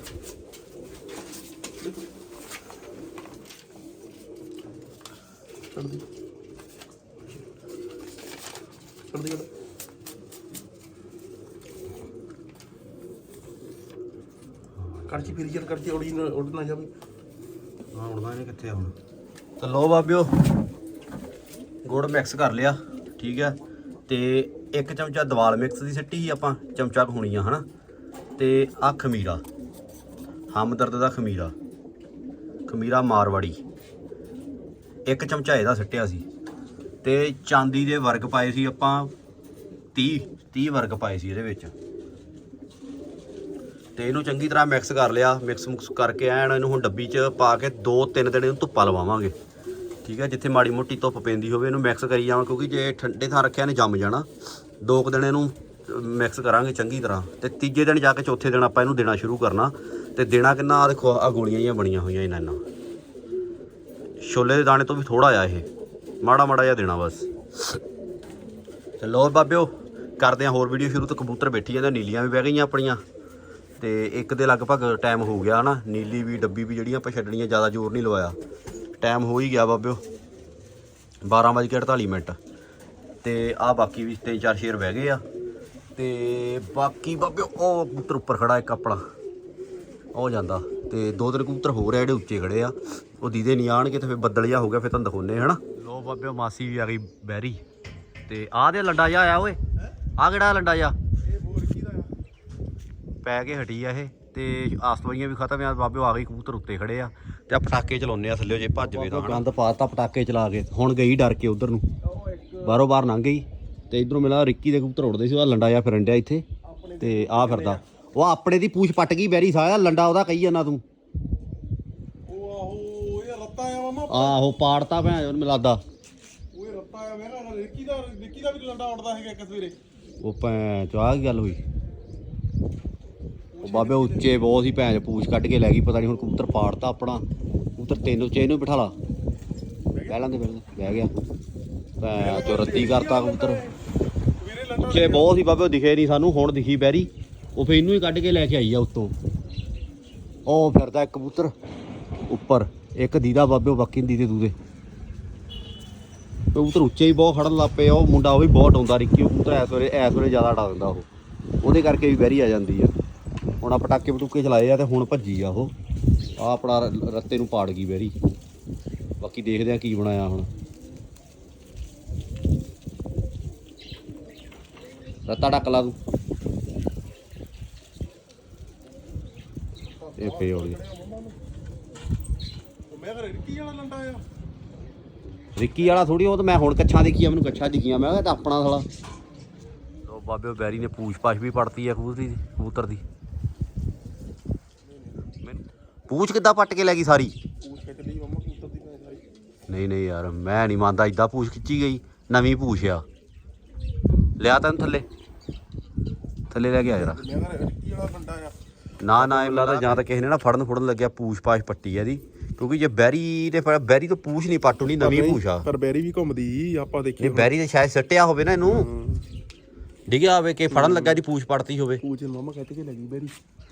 ਦੇ ਛੱਡ ਦੇ ਕਰਚੀ ਫਿਰ ਚੱਲ ਕਰਚੀ ਉੜੀ ਨਾ ਉੱਡ ਨਾ ਜਾਵੇ। ਹਾਂ ਹੁਣ ਇਹਨੇ ਕਿੱਥੇ ਆ ਹੁਣ? ਤਾਂ ਲੋ ਬਾਬਿਓ ਗੁੜ ਮਿਕਸ ਕਰ ਲਿਆ ਠੀਕ ਹੈ ਤੇ ਇੱਕ ਚਮਚਾ ਦਵਾਲ ਮਿਕਸ ਦੀ ਸਿੱਟੀ ਸੀ ਆਪਾਂ ਚਮਚਾ ਹੋਣੀ ਆ ਹਨਾ? ਤੇ ਆ ਖਮੀਰਾ ਹਮਦਰਦ ਦਾ ਖਮੀਰਾ ਖਮੀਰਾ ਮਾਰਵਾੜੀ। ਇੱਕ ਚਮਚਾ ਇਹਦਾ ਸਿੱਟਿਆ ਸੀ। ਤੇ ਚਾਂਦੀ ਦੇ ਵਰਗ ਪਾਏ ਸੀ ਆਪਾਂ 30 30 ਵਰਗ ਪਾਏ ਸੀ ਇਹਦੇ ਵਿੱਚ। ਤੇ ਇਹਨੂੰ ਚੰਗੀ ਤਰ੍ਹਾਂ ਮਿਕਸ ਕਰ ਲਿਆ ਮਿਕਸ ਮੁਕਸ ਕਰਕੇ ਐਨ ਇਹਨੂੰ ਹੁਣ ਡੱਬੀ 'ਚ ਪਾ ਕੇ 2-3 ਦਿਨ ਇਹਨੂੰ ਧੁੱਪਾ ਲਵਾਵਾਂਗੇ। ਠੀਕ ਹੈ, ਜਿੱਥੇ ਮਾੜੀ ਮੋਟੀ ਧੁੱਪ ਪੈਂਦੀ ਹੋਵੇ ਇਹਨੂੰ ਮਿਕਸ ਕਰੀ ਜਾਵਾਂ, ਕਿਉਂਕਿ ਜੇ ਠੰਡੇ ਥਾਂ ਰੱਖਿਆ ਨੇ ਜੰਮ ਜਾਣਾ। ਦੋ ਕੁ ਦਿਨ ਇਹਨੂੰ ਮਿਕਸ ਕਰਾਂਗੇ ਚੰਗੀ ਤਰ੍ਹਾਂ। ਤੇ ਤੀਜੇ ਦਿਨ ਜਾ ਕੇ ਚੌਥੇ ਦਿਨ ਆਪਾਂ ਇਹਨੂੰ ਦੇਣਾ ਸ਼ੁਰੂ ਕਰਨਾ। ਤੇ ਦੇਣਾ ਕਿੰਨਾ? ਆ ਦੇਖੋ ਆ ਗੋਲੀਆਂ ਜਿਹੀਆਂ ਬਣੀਆਂ ਹੋਈਆਂ ਇਹਨਾਂ ਇਹਨਾਂ ਛੋਲੇ ਦੇ ਦਾਣੇ ਤੋਂ ਵੀ ਥੋੜਾ ਆ ਇਹ। ਮਾੜਾ ਮਾੜਾ ਜਿਹਾ ਦੇਣਾ ਬਸ। ਤੇ ਲੋ ਬਾਬਿਓ, ਕਰਦੇ ਆ ਹੋਰ ਵੀਡੀਓ ਸ਼ੁਰੂ ਤੋਂ ਕਬੂਤਰ ਬੈਠੀ ਜਾਂਦੇ, ਨੀਲੀਆਂ ਵੀ ਬਹਿ ਗਈਆਂ ਆਪਣੀਆਂ। ਤੇ ਇੱਕ ਦੇ ਲਗਭਗ ਟਾਈਮ ਹੋ ਗਿਆ ਹਨਾ, ਨੀਲੀ ਵੀ, ਡੱਬੀ ਵੀ ਜਿਹੜੀਆਂ ਆਪਾਂ ਛੱਡਣੀਆਂ, ਜ਼ਿਆਦਾ ਜ਼ੋਰ ਨਹੀਂ ਲਵਾਇਆ। ਟਾਈਮ ਹੋ ਹੀ ਗਿਆ ਬਾਬਿਓ 12:48 ਮਿੰਟ। ਤੇ ਆ ਬਾਕੀ ਵੀ ਤਿੰਨ ਚਾਰ ਸ਼ੇਰ ਬਹਿ ਗਏ ਆ। ਤੇ ਬਾਕੀ ਬਾਬਿਓ, ਉਹ ਕਬੂਤਰ ਉੱਪਰ ਖੜਾ ਇੱਕ ਆਪਣਾ, ਉਹ ਜਾਂਦਾ। ਤੇ ਦੋ ਤਿੰਨ ਕਬੂਤਰ ਹੋਰ ਆ ਜਿਹੜੇ ਉੱਚੇ ਖੜੇ ਆ। ਉਹ ਦੀਦੇ ਨਹੀਂ ਆਣਗੇ ਤੇ ਫਿਰ ਬੱਦਲ ਜਿਹਾ ਹੋ ਗਿਆ, ਫਿਰ ਤੁਹਾਨੂੰ ਦਿਖਾਉਨੇ ਹਨਾ। ਲੋ ਬਾਬਿਓ, ਮਾਸੀ ਵੀ ਆ ਗਈ ਬੈਰੀ ਤੇ ਆਹ ਦੇ ਲੰਡਾ ਜਿਹਾ ਆਇਆ ਓਏ? ਆਹ ਕਿਹੜਾ ਲੰਡਾ ਜਿਹਾ ਪੈ ਕੇ ਹਟੀ ਆ ਇਹ ਤੇ ਆਸਤਵਾਈਆਂ ਵੀ ਖਤਮ ਆ ਬਾਬਿਓ ਆ ਗਈ ਕਬੂਤਰ ਉੱਤੇ ਖੜੇ ਆ ਤੇ ਆ ਪਟਾਕੇ ਚਲਾਉਨੇ ਆ ਥੱਲੇ ਜੇ ਭੱਜਵੇ ਤਾਂ। ਗੰਦ ਪਾਤਾ ਪਟਾਕੇ ਚਲਾ ਕੇ। ਹੁਣ ਗਈ ਡਰ ਕੇ ਉਧਰ ਨੂੰ। ਬਾਰੋ ਬਾਰ ਲੰਘ ਗਈ ਤੇ ਇਧਰੋਂ ਮਿਲਾ ਰਿੱਕੀ ਦੇ ਕਬੂਤਰ ਉੜਦੇ ਸੀ ਉਹ ਲੰਡਾ ਜਿਹਾ ਫਿਰਨ ਡਿਆ ਇੱਥੇ ਤੇ ਆ ਫਿਰਦਾ। ਉਹ ਆਪਣੇ ਦੀ ਪੂਛ ਪੱਟ ਗਈ ਬੈਰੀ ਸਾਇਆ ਲੰਡਾ ਉਹਦਾ ਕਹੀ ਜਾਂਦਾ ਤੂੰ। ਉਹ ਆਹੋ ਇਹ ਰੱਤਾ ਆ ਮਾਮਾ ਆਹੋ ਪਾੜਤਾ ਭੈਣ ਉਹਨੂੰ ਮਿਲਾਦਾ ਉਹ ਰੱਤਾ ਆ ਮੈਂ ਕਿਹਾ ਰਿੱਕੀ ਦਾ ਰਿੱਕੀ ਦਾ ਵੀ ਲੰਡਾ ਉੱਡਦਾ ਹੈਗਾ ਇੱਕ ਸਵੇਰੇ। ਉਹ ਭੈਣ ਚ ਕੀ ਗੱਲ ਹੋਈ? ਉਹ ਬਾਬੇ ਉੱਚੇ ਬਹੁਤ ਸੀ ਭੈਣ ਚ ਪੂਛ ਕੱਢ ਕੇ ਲੈ ਗਈ, ਪਤਾ ਨਹੀਂ ਹੁਣ ਕਬੂਤਰ ਪਾੜਤਾ ਆਪਣਾ। ਕਬੂਤਰ ਤੈਨੂੰ ਚੇ ਨੂੰ ਬਿਠਾ ਲਾ। ਬਹਿ ਲੈਂਦੇ ਬਹਿ ਬਹਿ ਗਿਆ। ਭੈਣ ਚੋ ਰੱਤੀ ਕਰਤਾ ਕਬੂਤਰ। ਉੱਚੇ ਬਹੁਤ ਸੀ ਬਾਬੇ, ਉਹ ਦਿਖੇ ਨਹੀਂ ਸਾਨੂੰ, ਹੁਣ ਦਿਖੀ ਬੈਰੀ। ਉਹ ਫੇ ਇਹਨੂੰ ਹੀ ਕੱਢ ਕੇ ਲੈ ਕੇ ਆਈ ਆ ਉੱਤੋਂ। ਉਹ ਫਿਰਦਾ ਕਬੂਤਰ ਉੱਪਰ, ਇੱਕ ਦੀਦਾ ਬਾਬਿਓ ਬਾਕੀ ਨੀ ਦੀਦੇ ਦੂਦੇ। ਕਬੂਤਰ ਉੱਚੇ ਹੀ ਬਹੁਤ ਖੜਨ ਲੱਗ ਪਏ ਉਹ ਮੁੰਡਾ ਉਹ ਵੀ ਬਹੁਤ ਡਾਉਂਦਾ, ਰਿੱਕੀ ਉਹ ਕਬੂਤਰ ਐਸ ਵੇਲੇ ਐਸ ਵੇਲੇ ਜ਼ਿਆਦਾ ਡਾ ਦਿੰਦਾ ਉਹ। ਉਹਦੇ ਕਰਕੇ ਵੀ ਬਹਿਰੀ ਆ ਜਾਂਦੀ ਆ। ਹੁਣ ਆ ਪਟਾਕੇ ਪਟੂਕੇ ਚਲਾਏ ਆ ਤੇ ਹੁਣ ਭੱਜੀ ਆ ਉਹ। ਆ ਆਪਣਾ ਰ- ਰੱਤੇ ਨੂੰ ਪਾੜ ਗਈ ਵੈਰੀ ਬਾਕੀ ਦੇਖਦੇ ਆ ਕੀ ਬਣਾਇਆ ਹੁਣ। ਰੱਤਾ ਡੱਕ ਲਾ ਤੂੰ। ਇਹ ਪੇ ਹੋ ਗਈ ਉਹ ਮੈਂ ਘਰੇ ਰਿੱਕੀ ਵਾਲਾ ਲੰਡਾ ਆ। ਰਿੱਕੀ ਵਾਲਾ ਥੋੜੀ ਉਹ ਤਾਂ ਮੈਂ ਹੁਣ ਕੱਛਾਂ ਦੇਖੀਆਂ ਮੈਨੂੰ ਕੱਛਾਂ ਦਿਖੀਆਂ। ਮੈਂ ਕਿਹਾ ਇਹ ਤਾਂ ਆਪਣਾ ਸਾਲਾ। ਲੋ ਬਾਬੇ ਉਹ ਬੈਰੀ ਨੇ ਪੂਛ ਪਾਛ ਵੀ ਪੜਤੀ ਆ ਕਬੂਤਰੀ ਦੀ ਕਬੂਤਰ ਦੀ ਮੈਂ- ਪੂਛ ਕਿੱਦਾਂ ਪੱਟ ਕੇ ਲੈ ਗਈ ਸਾਰੀ? ਪੂਛ ਖਿੱਚ ਲਈ ਮੰਮਾ ਕੂਤਰ ਦੀ ਮੈਂ ਸਾਰੀ ਨਹੀਂ ਨਹੀਂ ਯਾਰ ਮੈਂ ਨਹੀਂ ਮੰਨਦਾ ਇਦਾਂ ਪੂਛ ਖਿੱਚੀ ਗਈ ਨਵੀਂ ਪੂਛ ਆ। ਲਿਆ ਤੈਨੂੰ ਥੱਲੇ। ਥੱਲੇ ਲੈ ਕੇ ਆ ਜਰਾ। ਮੈਂ ਘਰੇ ਰਿੱਕੀ ਵਾਲਾ ਲੰਡਾ ਆ। ਨਾ ਨਾ ਇਹ ਲੱਗਦਾ ਜਾਂ ਤਾਂ ਕਿਸੇ ਨੇ ਨਾ ਫੜਨ ਫੁੜਨ ਲੱਗਿਆ ਪੂਛ ਪਾਛ ਪੱਟੀ ਆ ਇਹਦੀ। ਕਿਉਂਕਿ ਜੇ ਬੈਰੀ ਤੇ ਫਿਰ ਬੈਰੀ ਤੋਂ ਪੂਛ ਨਹੀਂ ਪੱਟੂਣੀ ਨਵੀਂ ਪੂਛ ਆ। ਪਰ ਬੈਰੀ ਵੀ ਘੁੰਮਦੀ ਆਪਾਂ ਦੇਖੀ ਇਹ ਬੈਰੀ ਤੇ ਸ਼ਾਇਦ ਸੱਟਿਆ ਹੋਵੇ ਨਾ ਇਹਨੂੰ। ਡਿੱਗਿਆ ਹੋਵੇ ਕਿ ਫੜਨ ਲੱਗਾ ਦੀ ਪੂਛ ਪੜਤੀ ਹੋਵੇ। ਪੂਛ ਮੰਮਾ ਖਿੱਚ ਕੇ ਲੱਗੀ ਬੈਰੀ।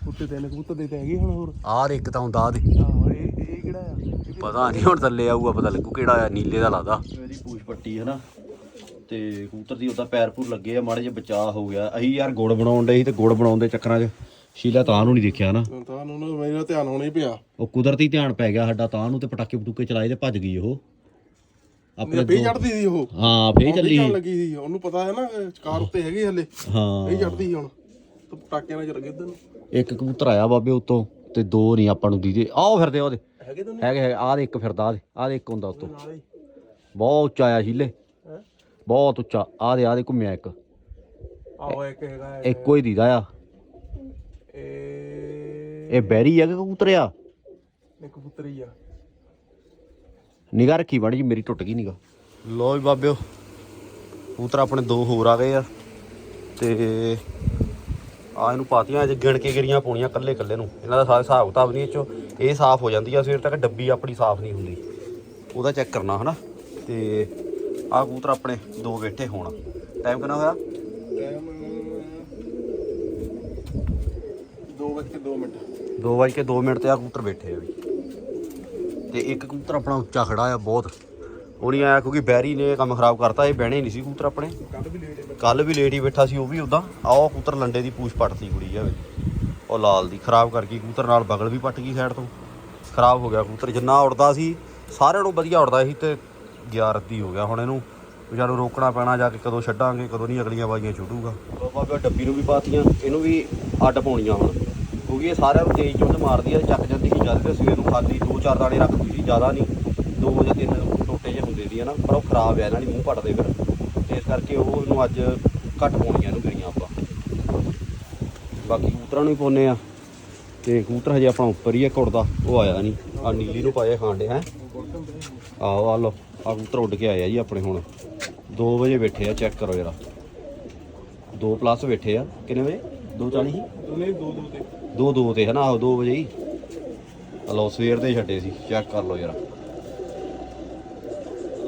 ਉੱਤੇ ਤਿੰਨ ਕਬੂਤਰ ਦੇ ਤੇ ਹੈਗੇ ਹੁਣ ਹੋਰ। ਆਹ ਦੇ ਇੱਕ ਤਾਂ ਹੁੰਦਾ ਦੇ ਆਹੋ ਇਹ ਇਹ ਕਿਹੜਾ ਆ? ਪਤਾ ਨਹੀਂ ਹੁਣ ਥੱਲੇ ਆਊਗਾ ਪਤਾ ਲੱਗੂ ਕਿਹੜਾ ਆ ਨੀਲੇ ਦਾ ਲੱਗਦਾ। ਇਹਦੀ ਪੂਛ ਪੱਟੀ ਹੈ ਨਾ ਤੇ ਕਬੂਤਰ ਦੀ ਉਹਦਾ ਪੈਰ ਪੂਰ ਲੱਗੇ ਆ ਮਾੜੇ ਜਿਹਾ ਬਚਾਅ ਹੋ ਗਿਆ। ਅਸੀਂ ਯਾਰ ਗੁੜ ਬਣਾਉਣ ਦੇ ਸੀ ਤੇ ਗੁੜ ਬਣਾਉਣ ਦੇ ਚੱਕਰਾਂ 'ਚ ਸ਼ੀਲਾ ਤਾਂ ਨੂੰ ਨਹੀਂ ਦੇਖਿਆ ਨਾ। ਤਾਂ ਨੂੰ ਮੇਰਾ ਧਿਆਨ ਹੋਣਾ ਹੀ ਪਿਆ। ਉਹ ਕੁਦਰਤੀ ਧਿਆਨ ਪੈ ਗਿਆ ਸਾਡਾ ਤਾਂ ਨੂੰ ਤੇ ਪਟਾਕੇ ਪਟੂਕੇ ਚਲਾਏ ਤੇ ਭੱਜ ਗਈ ਉਹ। ਆਪਣੇ ਬੇ ਦੋ- ਚੜਦੀ ਸੀ ਉਹ। ਹਾਂ ਫੇਰ ਚੱਲੀ ਚੱਲਣ ਲੱਗੀ ਸੀ। ਉਹਨੂੰ ਪਤਾ ਹੈ ਨਾ ਚਕਾਰ ਉੱਤੇ ਹੈਗੇ ਹਲੇ। ਹਾਂ। ਇਹ ਚੜਦੀ ਸੀ ਹੁਣ। ਤੇ ਪਟਾਕਿਆਂ ਨਾਲ ਚੱਲ ਗਏ ਇਧਰ ਨੂੰ। ਇੱਕ ਕਬੂਤਰ ਆਇਆ ਬਾਬੇ ਉਤੋਂ ਤੇ ਦੋ ਨਹੀਂ ਆਪਾਂ ਨੂੰ ਦੀਦੇ। ਆਹ ਫਿਰਦੇ ਆ ਉਹਦੇ। ਹੈਗੇ ਤਾਂ ਹੈਗੇ ਹੈਗੇ। ਆਹ ਦੇ ਇੱਕ ਫਿਰਦਾ ਆਹ ਦੇ ਆਹ ਦੇ ਇੱਕ ਹੁੰਦਾ ਉਤੋਂ ਬਹੁਤ ਉੱਚਾ ਆ ਸ਼ੀਲੇ ਹੈ? ਬਹੁਤ ਉੱਚਾ। ਆਹ ਦੇ ਆਹ ਦੇ ਘੁੰਮਿਆ ਇੱਕ। ਆਹੋ ਇੱਕ ਹੈਗਾ। ਇੱਕੋ ਹੀ ਦੀਦਾ ਆ। ਇਹ ਇਹ ਬੈਰੀ ਆ ਕਿ ਕਬੂਤਰ ਆ? ਇੱਕ ਕਬੂਤਰੀ ਆ। ਨਿਗਾ ਰੱਖੀ ਬਣ ਜੀ ਮੇਰੀ ਟੁੱਟ ਗਈ ਨਿਗਾ ਲੋ ਵੀ ਬਾਬਿਓ ਕਬੂਤਰ ਆਪਣੇ ਦੋ ਹੋਰ ਆ ਗਏ ਆ। ਤੇ ਆ ਇਹਨੂੰ ਪਾਤੀਆਂ ਅੱਜ ਗਿਣ ਕੇ ਗਿਰੀਆਂ ਪਾਉਣੀਆਂ ਕੱਲੇ ਕੱਲੇ ਨੂੰ। ਇਹਨਾਂ ਦਾ ਸਾਰਾ ਹਿਸਾਬ ਕਿਤਾਬ ਨਹੀਂ ਇਹ ਚੋਂ। ਇਹ ਸਾਫ਼ ਹੋ ਜਾਂਦੀ ਆ ਸਵੇਰ ਤੱਕ ਡੱਬੀ ਆਪਣੀ ਸਾਫ਼ ਨਹੀਂ ਹੁੰਦੀ। ਉਹਦਾ ਚੈੱਕ ਕਰਨਾ ਹਨਾ। ਤੇ ਆ ਕਬੂਤਰ ਆਪਣੇ ਦੋ ਬੈਠੇ ਹੋਣ। ਟਾਈਮ ਕਿੰਨਾ ਹੋਇਆ? ਟਾਈਮ 2 ਵਜੇ 2 ਮਿੰਟ। 2 ਵਜੇ ਕੇ 2 ਮਿੰਟ ਤੇ ਆ ਕਬੂਤਰ ਬੈਠੇ ਆ ਵੀ। ਤੇ ਇੱਕ ਕਬੂਤਰ ਆਪਣਾ ਉੱਚਾ ਖੜਾ ਆ ਬਹੁਤ। ਉਹ ਨਹੀਂ ਆਇਆ ਕਿਉਂਕਿ ਬੈਰੀ ਨੇ ਕੰਮ ਖਰਾਬ ਕਰਤਾ, ਇਹ ਬਹਿਣੇ ਨਹੀਂ ਸੀ ਕੂਤਰ ਆਪਣੇ। ਕੱਲ ਵੀ ਲੇਟ ਹੀ ਬੈਠਾ ਸੀ, ਉਹ ਵੀ ਉਦਾਂ ਆਹ ਕੂਤਰ ਲੰਡੇ ਦੀ ਪੂਛ ਪੱਟਤੀ ਕੁੜੀ ਆ ਵੀ। ਉਹ ਲਾਲ ਦੀ ਖਰਾਬ ਕਰ ਗਈ ਕੂਤਰ ਨਾਲ ਬਗਲ ਵੀ ਪੱਟ ਗਈ ਸਾਈਡ ਤੋਂ। ਖਰਾਬ ਹੋ ਗਿਆ ਕੂਤਰ ਜਿੰਨਾ ਉੜਦਾ ਸੀ, ਸਾਰਿਆਂ ਨੂੰ ਵਧੀਆ ਉੜਦਾ ਸੀ ਤੇ ਗਿਆ ਰੱਦੀ ਹੋ ਗਿਆ ਹੁਣ ਇਹਨੂੰ। ਵਿਚਾਰੂ ਰੋਕਣਾ ਪੈਣਾ, ਜਾ ਕੇ ਕਦੋਂ ਛੱਡਾਂਗੇ, ਕਦੋਂ ਨਹੀਂ, ਅਗਲੀਆਂ ਬਾਜ਼ੀਆਂ ਛੁੱਟੂਗਾ ਬਾਬਾ ਡੱਬੀ ਨੂੰ ਵੀ ਪਾਤੀਆਂ, ਇਹਨੂੰ ਵੀ ਅੱਡ ਪਾਉਣੀਆਂ ਹੁਣ। ਕਿਉਂਕਿ ਇਹ ਸਾਰਿਆਂ ਨੂੰ ਤੇਜ਼ ਚੁੰਝ ਮਾਰਦੀ ਆ, ਚੱਕ ਜਾਂਦੀ ਸੀ ਜਦ ਤੇ ਸਵੇਰ ਨੂੰ ਖਾਲੀ ਦੋ ਚਾਰ ਦਾਣੇ ਰੱਖਦੀ ਸੀ, ਜ਼ਿਆਦਾ ਨਹੀਂ। ਦੋ ਜਾਂ ਤਿੰਨ ਸੀ ਹਨਾ ਪਰ ਉਹ ਖਰਾਬ ਆ ਇਹਨਾਂ ਦੀ ਮੂੰਹ ਪੱਟਦੇ ਫਿਰ। ਤੇ ਇਸ ਕਰਕੇ ਉਹ ਇਹਨੂੰ ਅੱਜ ਘੱਟ ਪਾਉਣੀਆਂ ਇਹਨੂੰ ਗਿਰੀਆਂ ਆਪਾਂ। ਬਾਕੀ ਕਬੂਤਰਾਂ ਨੂੰ ਹੀ ਪਾਉਨੇ ਆ। ਤੇ ਕਬੂਤਰ ਹਜੇ ਆਪਣਾ ਉੱਪਰ ਹੀ ਆ ਘੁੜਦਾ ਉਹ ਆਇਆ ਨਹੀਂ। ਆ ਨੀਲੀ ਨੂੰ ਪਾਏ ਖਾਂਡੇ ਹੈ। ਆਹੋ ਆ ਲੋ ਆ ਕਬੂਤਰ ਉੱਡ ਕੇ ਆਇਆ ਜੀ ਆਪਣੇ ਹੁਣ। 2 ਵਜੇ ਬੈਠੇ ਆ ਚੈੱਕ ਕਰੋ ਜਰਾ। 2 ਪਲੱਸ ਬੈਠੇ ਆ। ਕਿੰਨੇ ਵਜੇ? 2:40 ਸੀ ਨਹੀਂ ਦੋ ਦੋ ਤੇ। 2 2 ਤੇ ਹਨਾ ਆਹੋ 2 ਵਜੇ ਹੀ। ਲਓ ਸਵੇਰ ਦੇ ਛੱਡੇ ਸੀ। ਚੈੱਕ ਕਰ ਲਓ ਜਰਾ।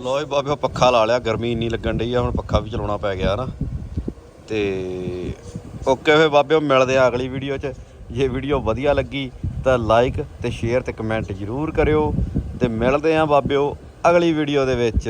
ਲੋ ਜੀ ਬਾਬੇ ਪੱਖਾ ਲਾ ਲਿਆ, ਗਰਮੀ ਇੰਨੀ ਲੱਗਣ ਡਈ ਆ, ਹੁਣ ਪੱਖਾ ਵੀ ਚਲਾਉਣਾ ਪੈ ਗਿਆ ਨਾ। ਤੇ ਓਕੇ ਫੇ ਬਾਬਿਓ ਮਿਲਦੇ ਆ ਅਗਲੀ ਵੀਡੀਓ 'ਚ। ਜੇ ਵੀਡੀਓ ਵਧੀਆ ਲੱਗੀ ਤਾਂ ਲਾਈਕ ਤੇ ਸ਼ੇਅਰ ਤੇ ਕਮੈਂਟ ਜ਼ਰੂਰ ਕਰਿਓ। ਤੇ ਮਿਲਦੇ ਆ ਬਾਬਿਓ ਅਗਲੀ ਵੀਡੀਓ ਦੇ ਵਿੱਚ।